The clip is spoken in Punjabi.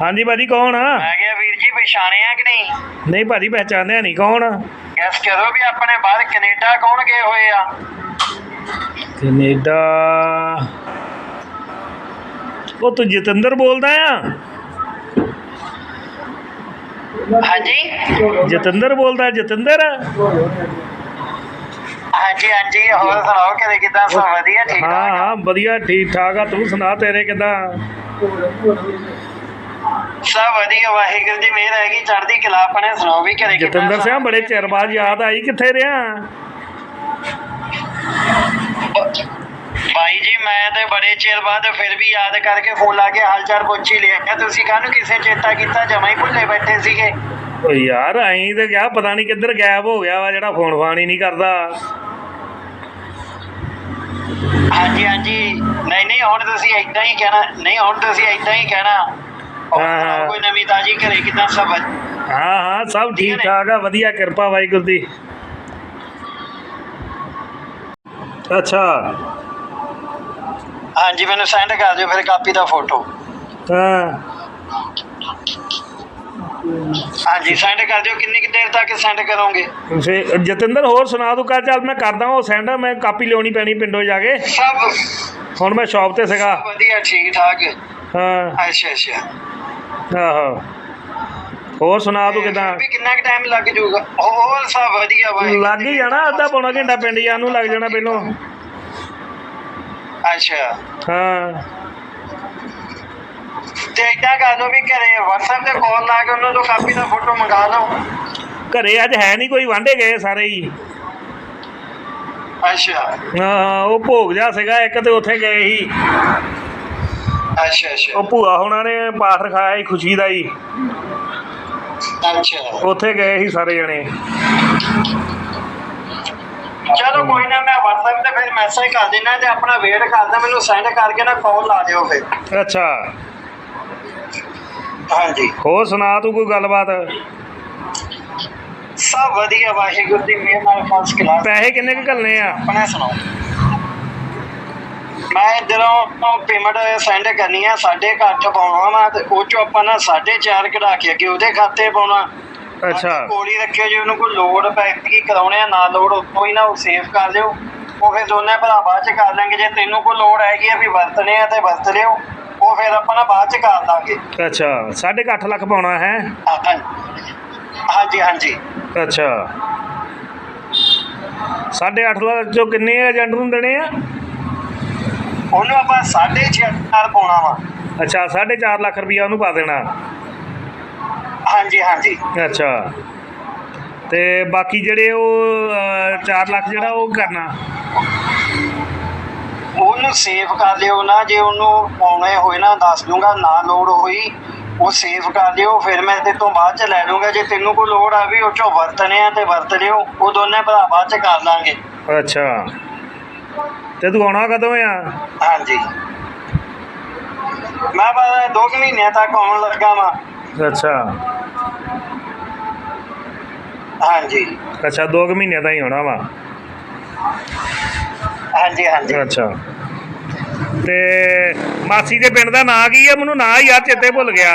ਹਾਂਜੀ ਭਾਜੀ ਕੌਣ ਆ? ਮੈਂ ਕਿਹਾ ਵੀਰ ਜੀ ਪਛਾਣਿਆ ਕਿ ਨਹੀਂ? ਨਹੀਂ ਭਾਜੀ ਪਹਿਚਾਣਿਆ ਨਹੀਂ ਕੌਣ ਗੈਸ ਕਰੋ ਵੀ ਆਪਣੇ ਬਾਹਰ ਕੈਨੇਡਾ ਕੌਣ ਗਏ ਹੋਏ ਆ। ਕੈਨੇਡਾ। ਉਹ ਤੂੰ ਜਤਿੰਦਰ ਬੋਲਦਾ ਆ? ਹਾਂਜੀ? ਜਤਿੰਦਰ ਬੋਲਦਾ ਜਤਿੰਦਰ? ਹਾਂਜੀ ਹਾਂਜੀ ਹੋਰ ਸੁਣਾਓ ਕਿਤੇ ਕਿਦਾਂ ਸਭ ਵਧੀਆ ਠੀਕ ਹਾਂ ਠਾਕ ਹਾਂ ਵਧੀਆ ਠੀਕ ਠਾਕ ਆ ਤੂੰ ਸੁਣਾ ਤੇਰੇ ਕਿਦਾਂ? ਸਭ ਵਧੀਆ ਵਾਹਿਗੁਰੂ ਦੀ ਮਿਹਰ ਹੈਗੀ ਚੜ੍ਹਦੀ ਕਲਾ ਆਪਣੇ ਸੁਣਾਓ ਵੀ ਘਰੇ ਕਿੱਦਾਂ ਜਤਿੰਦਰ? ਸਿੰਘ ਬੜੇ ਚਿਰ ਬਾਅਦ ਯਾਦ ਆਈ ਕਿੱਥੇ ਰਿਆ ਭਾਈ ਜੀ ਮੈਂ ਤੇ ਬੜੇ ਚਿਰ ਬਾਅਦ ਫਿਰ ਵੀ ਯਾਦ ਕਰਕੇ ਫੋਨ ਲਾ ਕੇ ਹਾਲ ਚਾਲ ਪੁੱਛ ਹੀ ਲਿਆ। ਤੁਸੀਂ ਕਾਹਨੂੰ ਕਿਸੇ ਚੇਤਾ ਕੀਤਾ ਜਮਾ ਹੀ ਭੁੱਲੇ ਬੈਠੇ ਸੀਗੇ? ਓ ਯਾਰ ਐਂ ਤੇ ਗਿਆ ਪਤਾ ਨਹੀਂ ਕਿੱਧਰ ਗਾਇਬ ਹੋ ਗਿਆ ਵਾ ਜਿਹੜਾ ਫੋਨ ਫਾਨ ਹੀ ਨਹੀਂ ਕਰਦਾ। ਹਾਂਜੀ ਹਾਂਜੀ। ਨਹੀਂ ਨਹੀਂ ਹੁਣ ਤੁਸੀਂ ਏਦਾਂ ਹੀ ਕਹਿਣਾ ਨਹੀਂ ਹੁਣ ਤੁਸੀਂ ਏਦਾਂ ਹੀ ਕਹਿਣਾ। ਹਾਂ, ਹਾਂ। ਕੋਈ ਨਵੀਂ ਤਾਜੀ ਘਰੇ ਕਿਦਾਂ ਸਭ ਹਾਂ ਹਾਂ ਸਭ ਠੀਕ ਠਾਕ ਆ ਵਧੀਆ ਕਿਰਪਾ ਵਾਹਿਗੁਰੂ ਦੀ। ਅੱਛਾ। ਹਾਂਜੀ ਮੈਨੂੰ ਸੈਂਡ ਕਰ ਦਿਓ ਫਿਰ ਕਾਪੀ ਦਾ ਫੋਟੋ ਹਾਂ। ਹਾਂਜੀ ਸੈਂਡ ਕਰ ਦਿਓ ਕਿੰਨੀ ਕੁ ਦੇਰ ਤੱਕ ਸੈਂਡ ਕਰੋਗੇ? ਫੇ ਜਤਿੰਦਰ ਹੋਰ ਸੁਣਾ ਤੂੰ ਕਰ ਚੱਲ ਮੈਂ ਕਰਦਾ ਉਹ ਸੈਂਡ ਮੈਂ ਕਾਪੀ ਲਿਆਉਣੀ ਪੈਣੀ ਪਿੰਡੋਂ ਜਾ ਕੇ। ਸਭ ਹੁਣ ਮੈਂ ਸ਼ਾਪ ਤੇ ਸੀਗਾ। ਵਧੀਆ ਠੀਕ ਠਾਕ। ਹਾਂ। ਅੱਛਾ ਅੱਛਾ। ਆਹੋ। ਹੋਰ ਸੁਣਾ ਤੂੰ ਕਿਦਾਂ? ਵੀ ਕਿੰਨਾ ਕੁ ਟਾਈਮ ਲੱਗ ਜਾਊਗਾ? ਹੋਰ ਸਭ ਵਧੀਆ ਵਾਹਿਗੁਰੂ ਲੱਗ ਹੀ ਜਾਣਾ ਅੱਧਾ ਪੌਣਾ ਘੰਟਾ ਪਿੰਡ ਜਾਣ ਨੂੰ ਲੱਗ ਜਾਣਾ ਪਹਿਲੋਂ। ਅੱਛਾ। ਹਾਂ। ਤੇ ਏਦਾਂ ਕਰ ਲਓ ਵੀ ਘਰੇ WhatsApp ਤੇ ਕਾਲ ਲਾ ਕੇ ਉਹਨਾਂ ਤੋਂ ਕਾਪੀ ਦਾ ਫੋਟੋ ਮੰਗਾ ਲਓ। ਘਰੇ ਅੱਜ ਹੈ ਨਹੀਂ ਕੋਈ ਵਾਂਢੇ ਗਏ ਸਾਰੇ ਹੀ। ਅੱਛਾ। ਹਾਂ ਉਹ ਭੋਗ ਜਾ ਸੀਗਾ ਇੱਕ ਤੇ ਉੱਥੇ ਗਏ ਸੀ ਅੱਛਾ ਅੱਛਾ। ਉਹ ਭੂਆ ਹੁਣਾਂ ਨੇ ਪਾਠ ਰਖਾਇਆ ਸੀ ਖੁਸ਼ੀ ਦਾ ਹੀ। ਅੱਛਾ। ਉੱਥੇ ਗਏ ਸੀ ਸਾਰੇ ਜਣੇ। ਚਲੋ ਕੋਈ ਨਾ ਮੈਂ WhatsApp ਤੇ ਫਿਰ ਮੈਸੇਜ ਕਰ ਦੇਣਾ ਤੇ ਆਪਣਾ ਵੇਟ ਕਰਦਾ ਮੈਨੂੰ ਸੈਂਡ ਕਰਕੇ ਨਾ ਕਾਲ ਲਾ ਦਿਓ ਫਿਰ। ਅੱਛਾ। ਹਾਂਜੀ। ਹੋਰ ਸੁਣਾ ਤੂੰ ਕੋਈ ਗੱਲਬਾਤ? ਸਭ ਵਧੀਆ ਵਾਹਿਗੁਰੂ ਦੀ ਮਿਹਰ ਨਾਲ ਫਸਟ ਕਲਾਸ ਪੈਸੇ ਕਿੰਨੇ ਕੁ ਘੱਲਨੇ ਆ? ਆਪਣਾ ਸੁਣਾਓ। ਮੈਂ ਜਦੋਂ ਪੇਮੈਂਟ ਸੈਂਡ ਕਰਨੀ ਆ ਸਾਡੇ ਘਰ ਚ ਪਾਉਣਾ ਵਾ ਤੇ ਉਹ ਚੋਂ ਆਪਾਂ ਨਾ 4.5 ਕਢਾ ਕੇ ਅੱਗੇ ਉਹਦੇ ਖਾਤੇ ਪਾਉਣਾ। ਅੱਛਾ। ਕੋਲੀ ਰੱਖਿਓ ਜੇ ਉਹਨੂੰ ਕੋਈ ਲੋਡ ਪੈਕੀ ਕਰਾਉਣੇ ਆ ਨਾ ਲੋਡ ਉੱਥੋਂ ਹੀ ਨਾ ਉਹ ਸੇਵ ਕਰ ਲਿਓ ਉਹ ਫਿਰ ਦੋਨੇ ਭਰਾ ਬਾਅਦ ਚ ਕਰ ਲਾਂਗੇ ਜੇ ਤੈਨੂੰ ਕੋਈ ਲੋਡ ਹੈਗੀ ਆ ਵੀ ਵਰਤਣੇ ਆ ਤੇ ਵਰਤ ਲਿਓ ਉਹ ਫਿਰ ਆਪਾਂ ਨਾ ਬਾਅਦ ਚ ਕਰ ਦਾਂਗੇ ਅੱਛਾ 8.5 ਲੱਖ ਪਾਉਣਾ ਹੈ? ਹਾਂ- ਹਾਂਜੀ ਹਾਂਜੀ। ਅੱਛਾ। 8.5 ਲੱਖ ਚੋਂ ਕਿੰਨੇ ਏਜੰਟ ਨੂੰ ਦੇਣੇ ਆ? ਉਹਨੂੰ ਆਪਾਂ 6.5 ਪਾਉਣਾ ਵਾ। ਅੱਛਾ 4.5 ਲੱਖ ਰੁਪਈਆ ਉਹਨੂੰ ਪਾ ਦੇਣਾ। ਹਾਂਜੀ ਹਾਂਜੀ। ਅੱਛਾ। ਤੇ ਬਾਕੀ ਜਿਹੜੇ ਉਹ 4 ਲੱਖ ਜਿਹੜਾ ਉਹ ਕਰਨਾ। ਉਹਨੂੰ ਸੇਵ ਕਰ ਲਿਓ ਨਾ ਜੇ ਉਹਨੂੰ ਪਾਉਣੇ ਹੋਏ ਨਾ ਦੱਸ ਦੂੰਗਾ ਨਾ ਲੋਡ ਹੋਈ ਉਹ ਸੇਵ ਕਰ ਲਿਓ ਫਿਰ ਮੈਂ ਤੇ ਤੋਂ ਬਾਅਦ ਚ ਲੈ ਲੂੰਗਾ। ਜੇ ਤੈਨੂੰ ਕੋਈ ਲੋੜ ਆ ਵੀ ਉਹ ਚੋਂ ਵਰਤਣੇ ਆ ਤੇ ਵਰਤ ਲਿਓ ਉਹ ਦੋਨੇ ਭਰਾ ਬਾਅਦ ਚ ਕਰ ਲਾਂਗੇ। ਅੱਛਾ। ਤੇ ਤੂੰ ਆਉਣਾ ਕਦੋਂ ਆ? ਹਾਂਜੀ। ਮੈਂ ਬਸ ਦੋ ਕੁ ਮਹੀਨਿਆਂ ਤੱਕ ਆਉਣ ਲੱਗਾ ਵਾਂ। ਅੱਛਾ। ਹਾਂਜੀ। ਅੱਛਾ 2 ਮਹੀਨਿਆਂ ਦਾ ਹੀ ਹੋਣਾ ਵਾ। ਹਾਂਜੀ ਹਾਂਜੀ। ਅੱਛਾ। ਤੇ ਮਾਸੀ ਦੇ ਪਿੰਡ ਦਾ ਨਾਂ ਕੀ ਆ? ਮੈਨੂੰ ਨਾਂ ਯਾਰ ਚੇਤੇ ਭੁੱਲ ਗਿਆ।